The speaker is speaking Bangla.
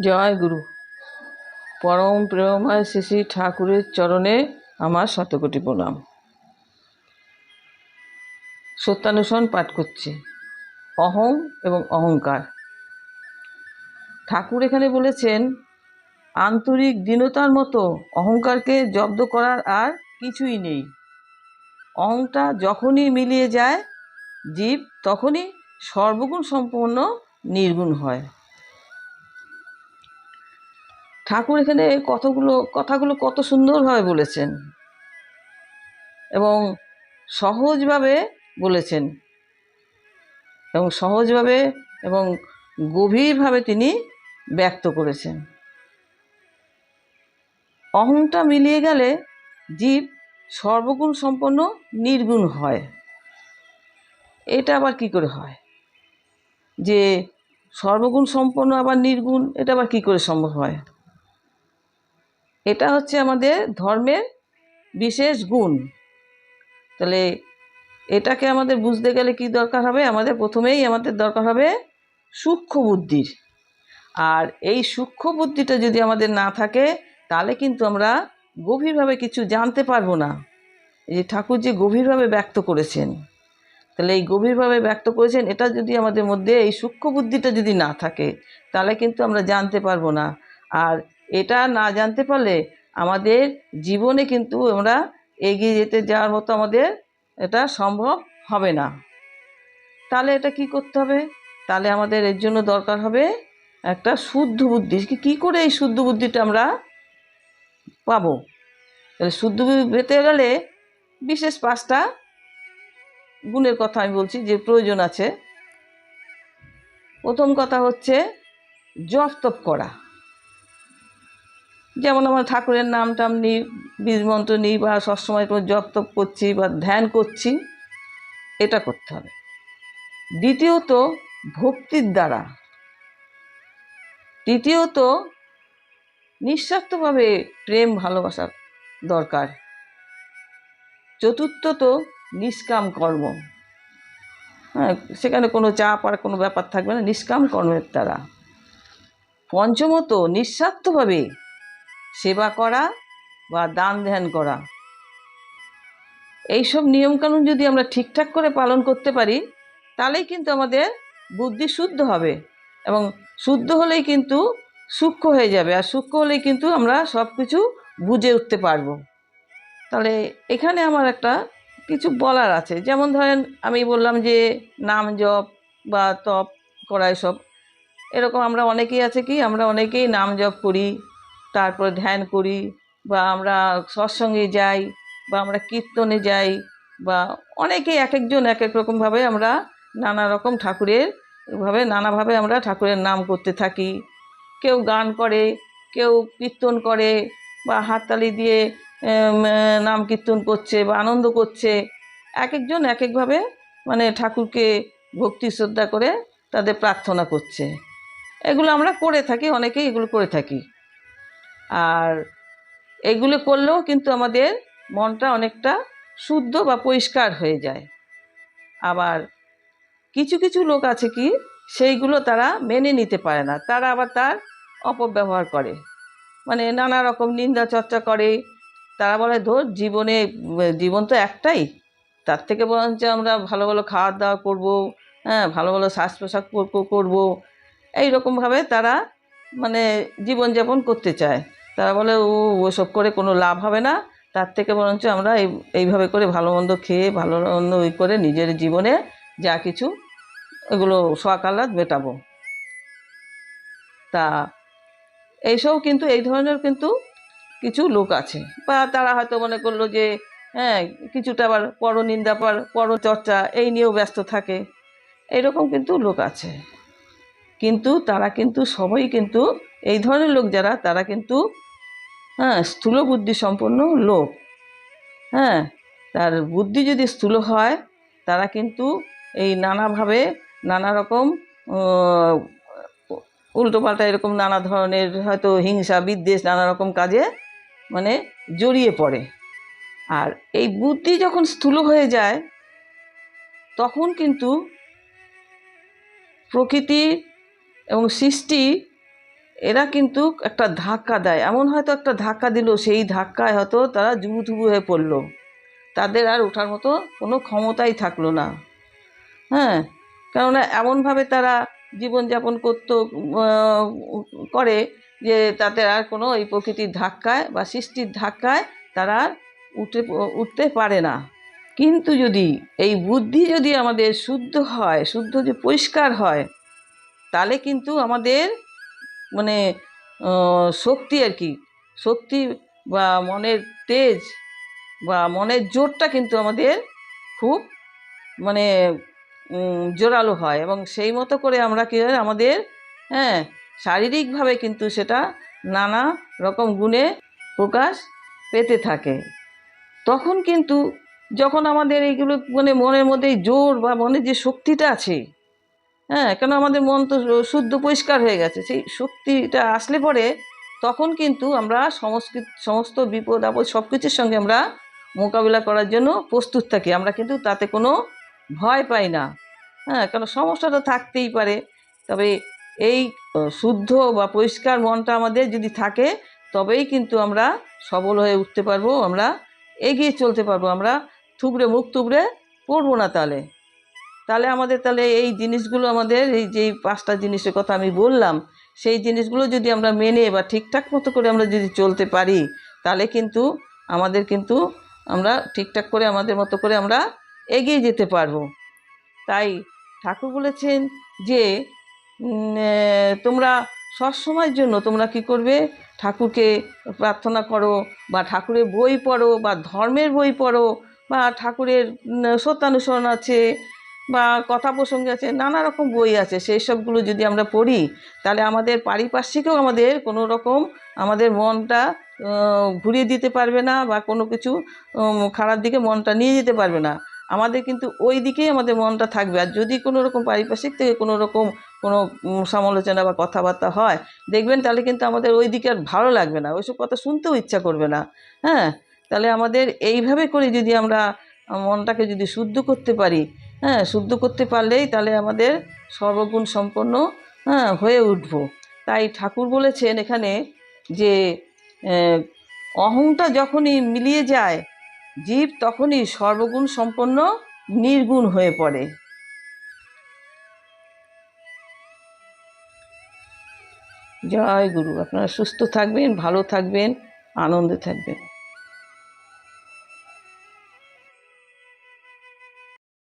জয় গুরু। পরম প্রেমময় শ্রী শ্রী ঠাকুরের চরণে আমার শতকোটি প্রণাম। সত্যানুসরণ পাঠ করছি। অহং এবং অহংকার। ঠাকুর এখানে বলেছেন, আন্তরিক দীনতার মতো অহংকারকে জব্দ করার আর কিছুই নেই। অহংটা যখনই মিলিয়ে যায়, জীব তখনই সর্বগুণ সম্পন্ন নির্গুণ হয়। ঠাকুর এখানে কতগুলো, কথাগুলো কত সুন্দরভাবে বলেছেন। এবং সহজভাবে বলেছেন। এবং সহজভাবে এবং গভীরভাবে তিনি ব্যক্ত করেছেন। অহংটা মিলিয়ে গেলে জীব সর্বগুণ সম্পন্ন নির্গুণ হয়। এটা আবার কি করে হয়? যে সর্বগুণ সম্পন্ন আবার নির্গুণ, এটা আবার কি করে সম্ভব হয়? এটা হচ্ছে আমাদের ধর্মের বিশেষ গুণ। তাহলে এটাকে আমাদের বুঝতে গেলে কি দরকার হবে? আমাদের প্রথমেই আমাদের দরকার হবে সূক্ষ্ম বুদ্ধির। আর এই সূক্ষ্ম বুদ্ধিটা যদি আমাদের না থাকে, তাহলে কিন্তু আমরা গভীরভাবে কিছু জানতে পারব না। এই যে ঠাকুর যে গভীরভাবে ব্যক্ত করেছেন, তাহলে এই গভীরভাবে ব্যক্ত করেছেন, এটা যদি আমাদের মধ্যে এই সূক্ষ্ম বুদ্ধিটা যদি না থাকে, তাহলে কিন্তু আমরা জানতে পারব না। আর এটা না জানতে পারলে আমাদের জীবনে কিন্তু আমরা এগিয়ে যেতে যাওয়ার মতো আমাদের এটা সম্ভব হবে না। তাহলে এটা কি করতে হবে? তাহলে আমাদের এর জন্য দরকার হবে একটা শুদ্ধ বুদ্ধি। কি- করে এই শুদ্ধ বুদ্ধিটা আমরা পাবো? তাহলে শুদ্ধ বুদ্ধি পেতে গেলে বিশেষ পাঁচটা গুণের কথা আমি বলছি যে প্রয়োজন আছে। প্রথম কথা হচ্ছে জপ তপ করা। যেমন আমরা ঠাকুরের নাম টাম নিই, বীজ মন্ত্র নিই, বা সবসময় কোনো জপ তপ করছি, বা ধ্যান করছি, এটা করতে হবে। দ্বিতীয়ত, ভক্তির দ্বারা। তৃতীয়ত, নিঃস্বার্থভাবে প্রেম ভালোবাসা দরকার। চতুর্থত, নিষ্কাম কর্ম। হ্যাঁ সেখানে কোনো চাপ আর কোনো ব্যাপার থাকবে না, নিষ্কাম কর্মের দ্বারা। পঞ্চমত, নিঃস্বার্থভাবে সেবা করা বা দান ধ্যান করা। এইসব নিয়মকানুন যদি আমরা ঠিকঠাক করে পালন করতে পারি, তাহলেই কিন্তু আমাদের বুদ্ধি শুদ্ধ হবে এবং শুদ্ধ হলেই কিন্তু সূক্ষ্ম হয়ে যাবে আর সূক্ষ্ম হলেই কিন্তু আমরা সব কিছু বুঝে উঠতে পারব। তাহলে এখানে আমার একটা কিছু বলার আছে। যেমন ধরেন আমি বললাম যে নাম জপ বা তপ করা এসব এরকম আমরা অনেকেই আছে কি, আমরা অনেকেই নাম জপ করি তারপর ধ্যান করি বা আমরা সৎসঙ্গে যাই বা আমরা কীর্তনে যাই বা অনেকেই এক একজন এক এক রকমভাবে আমরা নানা রকম ঠাকুরের ভাবে, নানাভাবে আমরা ঠাকুরের নাম করতে থাকি। কেউ গান করে, কেউ কীর্তন করে বা হাততালি দিয়ে নাম কীর্তন করছে বা আনন্দ করছে। এক একজন এক একভাবে মানে ঠাকুরকে ভক্তি শ্রদ্ধা করে তাদের প্রার্থনা করছে। এগুলো আমরা করে থাকি, অনেকেই এগুলো করে থাকি। আর এগুলো করলেও কিন্তু আমাদের মনটা অনেকটা শুদ্ধ বা পরিষ্কার হয়ে যায়। আবার কিছু কিছু লোক আছে কি, সেইগুলো তারা মেনে নিতে পারে না। তারা আবার তার অপব্যবহার করে। মানে নানা রকম নিন্দা চর্চা করে। তারা বলে, ধর, জীবনে, জীবন তো একটাই। তার থেকে বরঞ্চ আমরা ভালো ভালো খাওয়া দাওয়া করব হ্যাঁ ভালো ভালো শ্বাস প্রশ্বাস করব। এই রকমভাবে তারা মানে জীবনযাপন করতে চায়। তারা বলে, ও, ওসব করে কোনো লাভ হবে না। তার থেকে বরঞ্চ আমরা এই, এইভাবে করে ভালো মন্দ খেয়ে, ভালো মন্দ ওই করে নিজের জীবনে যা কিছু, এগুলো শখ মেটাবো। তা এইসব কিন্তু, এই ধরনের কিন্তু কিছু লোক আছে। বা তারা হয়তো মনে করল যে হ্যাঁ কিছুটা আবার পরনিন্দা, পর, পরচর্চা, এই নিয়েও ব্যস্ত থাকে। এইরকম কিন্তু লোক আছে। কিন্তু তারা কিন্তু সবাই কিন্তু এই ধরনের লোক যারা, তারা কিন্তু হ্যাঁ স্থূল বুদ্ধি সম্পন্ন লোক। হ্যাঁ তার বুদ্ধি যদি স্থূল হয়, তারা কিন্তু এই নানাভাবে নানা রকম উল্টোপাল্টা এরকম নানা ধরনের হয়তো হিংসা, বিদ্বেষ, নানা রকম কাজে মানে জড়িয়ে পড়ে। আর এই বুদ্ধি যখন স্থূল হয়ে যায়, তখন কিন্তু প্রকৃতি এবং সৃষ্টি এরা কিন্তু একটা ধাক্কা দেয়। এমন হয়তো একটা ধাক্কা দিল, সেই ধাক্কায় হয়তো তারা জুবুথুবু হয়ে পড়ল। তাদের আর ওঠার মতো কোনো ক্ষমতাই থাকল না। হ্যাঁ? কেননা এমনভাবে তারা জীবনযাপন করতো করে যে তাদের আর কোনো এই প্রকৃতির ধাক্কায় বা সৃষ্টির ধাক্কায় তারা উঠে উঠতে পারে না। কিন্তু যদি এই বুদ্ধি যদি আমাদের শুদ্ধ হয়, শুদ্ধ যে পরিষ্কার হয়, তাহলে কিন্তু আমাদের মানে শক্তি আর কি। শক্তি বা মনের তেজ বা মনের জোরটা কিন্তু আমাদের খুব মানে জোরালো হয় এবং সেই মতো করে আমরা কী হয়, আমাদের হ্যাঁ শারীরিকভাবে কিন্তু সেটা নানা রকম গুণে প্রকাশ পেতে থাকে। তখন কিন্তু যখন আমাদের এইগুলো মানে মনের মধ্যে জোর বা মনের যে শক্তিটা আছে হ্যাঁ কেন আমাদের মন তো শুদ্ধ পরিষ্কার হয়ে গেছে। সেই শক্তিটা আসলে পরে তখন কিন্তু আমরা সংস্কৃত সমস্ত বিপদ, আপদ সব কিছুর সঙ্গে আমরা মোকাবিলা করার জন্য প্রস্তুত থাকি। আমরা কিন্তু তাতে কোনো ভয় পাই না। হ্যাঁ কারণ সমস্যা তো থাকতেই পারে। তবে এই শুদ্ধ বা পরিষ্কার মনটা আমাদের যদি থাকে, তবেই কিন্তু আমরা সবল হয়ে উঠতে পারব, আমরা এগিয়ে চলতে পারব। আমরা থুবড়ে, মুখ থুবড়ে পড়ব না তাহলে। তাহলে আমাদের, তাহলে এই জিনিসগুলো আমাদের, এই যে পাঁচটা জিনিসের কথা আমি বললাম, সেই জিনিসগুলো যদি আমরা মেনে বা ঠিকঠাক মতো করে আমরা যদি চলতে পারি, তাহলে কিন্তু আমাদের কিন্তু আমরা ঠিকঠাক করে আমাদের মতো করে আমরা এগিয়ে যেতে পারব। তাই ঠাকুর বলেছেন যে তোমরা সবসময়ের জন্য তোমরা কি করবে? ঠাকুরকে প্রার্থনা করো বা ঠাকুরের বই পড়ো বা ধর্মের বই পড়ো বা ঠাকুরের সত্যানুসরণ আছে বা কথা প্রসঙ্গে আছে, নানা রকম বই আছে, সেই সবগুলো যদি আমরা পড়ি, তাহলে আমাদের পারিপার্শ্বিকেও আমাদের কোনো রকম আমাদের মনটা ঘুরিয়ে দিতে পারবে না বা কোনো কিছু খারাপ দিকে মনটা নিয়ে যেতে পারবে না। আমাদের কিন্তু ওই দিকেই আমাদের মনটা থাকবে। আর যদি কোনো রকম পারিপার্শ্বিক থেকে কোনো রকম কোনো সমালোচনা বা কথাবার্তা হয়, দেখবেন তাহলে কিন্তু আমাদের ওই দিকে আর ভালো লাগবে না, ওইসব কথা শুনতেও ইচ্ছা করবে না। হ্যাঁ? তাহলে আমাদের এইভাবে করে যদি আমরা মনটাকে যদি শুদ্ধ করতে পারি হ্যাঁ শুদ্ধ করতে পারলেই তাহলে আমাদের সর্বগুণ সম্পন্ন হ্যাঁ হয়ে উঠবো। তাই ঠাকুর বলেছেন এখানে যে অহংটা যখনই মিলিয়ে যায়, জীব তখনই সর্বগুণ সম্পন্ন, নির্গুণ হয়ে পড়ে। জয় গুরু, আপনারা সুস্থ থাকবেন, ভালো থাকবেন, আনন্দে থাকবেন।